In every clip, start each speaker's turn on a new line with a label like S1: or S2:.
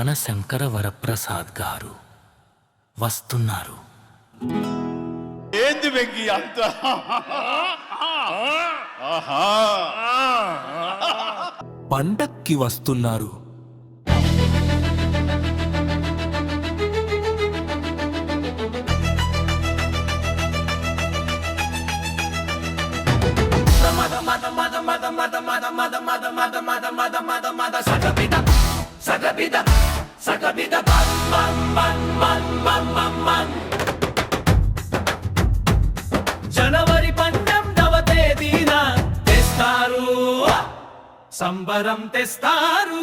S1: మన శంకర వరప్రసాద్ గారు వస్తున్నారు
S2: ఏంది వెంకి అంత ఆహా
S1: పండక్కి వస్తున్నారు
S3: Sakla bir de man man man man man man man జనవరి పన్నెండవ తేదీన తెస్తారు సంబరం తెస్తారు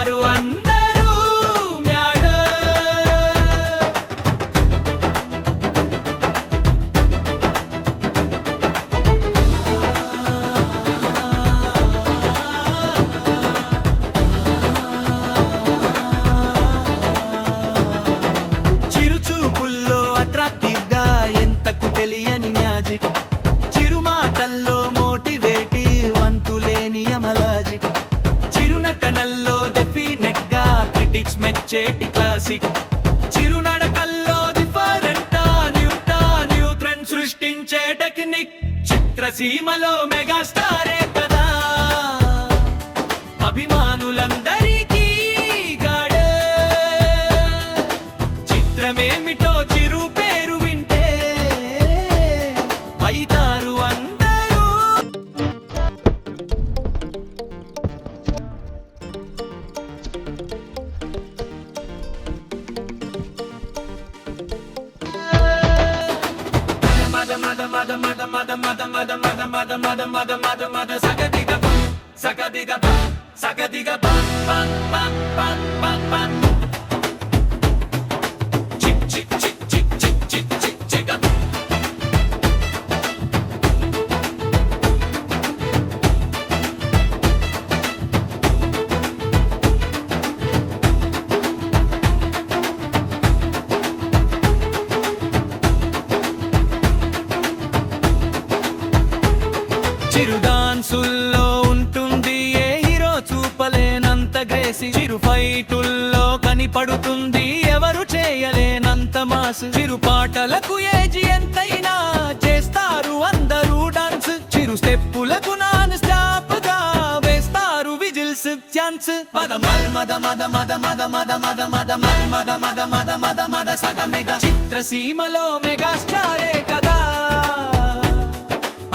S3: ಮಾಡುವ క్రిటిక్స్ మెచ్చేటి క్లాసిక్ చిరునడకల్లో డిఫరెంట్ న్యూటా న్యూ ట్రెండ్ సృష్టించే టెక్నిక్ చిత్రసీమలో మెగాస్టారే కదా. అభిమానులందరికీ గాడ. చిత్రమేమిటో మద మద మద మద మద మద మద మద మద మద మద మద మద సగదిగ పం సగదిగ పం సగదిగ పం పం పం పం పం చిరు డాన్సుల్లో ఉంటుంది ఏ హీరో చూపలేనంత గ్రేసి చిరు ఫైటుల్లో కనిపడుతుంది ఎవరు చేయలేనంత మాస్ చిరు పాటలకు ఏజీ ఎంతైనా చేస్తారు అందరూ డాన్స్ చిరు స్టెప్పులకు నాన్ స్టాప్గా వేస్తారు విజిల్స్ ఛాన్స్ పద మద మద మద మద మద మద మద మద మద మద మద మద మద సగ మెగా చిత్రసీమలో మెగా స్టారే కదా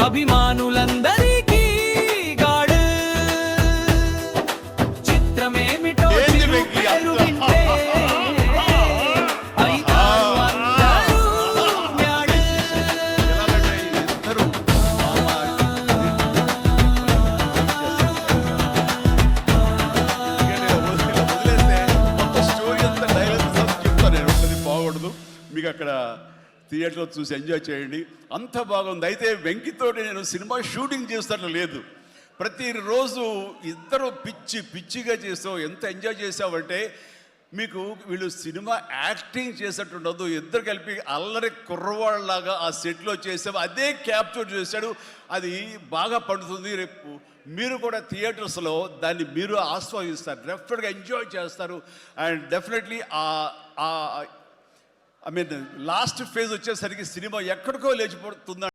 S3: అభిమానులందరికీ గాడు చిత్రమేమిటో పేరు? వింటే అయితారు అందరూ మ్యాడు.
S2: వదిలేస్తే మొత్తం స్టోరీ అంతా డైలాగ్స్ చెప్తాను నేను ఉంటుంది బాగుండదు మీకు అక్కడ థియేటర్లో చూసి ఎంజాయ్ చేయండి. అంత బాగుంది. అయితే వెంకితోటి నేను సినిమా షూటింగ్ చేస్తాను లేదు. ప్రతిరోజు ఇద్దరు పిచ్చి పిచ్చిగా చేసావు ఎంత ఎంజాయ్ చేసావంటే మీకు వీళ్ళు సినిమా యాక్టింగ్ చేసేట్టు ఉండదు ఇద్దరు కలిపి అల్లరి కుర్రవాళ్ళలాగా ఆ సెట్లో చేసావు. అదే క్యాప్చర్ చేశాడు. అది బాగా పండుతుంది. రేపు మీరు కూడా థియేటర్స్లో దాన్ని మీరు ఆస్వాదిస్తారు. డెఫినెట్గా ఎంజాయ్ చేస్తారు. అండ్ డెఫినెట్లీ ఆ ఐ మీన్ లాస్ట్ ఫేజ్ వచ్చేసరికి సినిమా ఎక్కడికో లేచిపోతుందా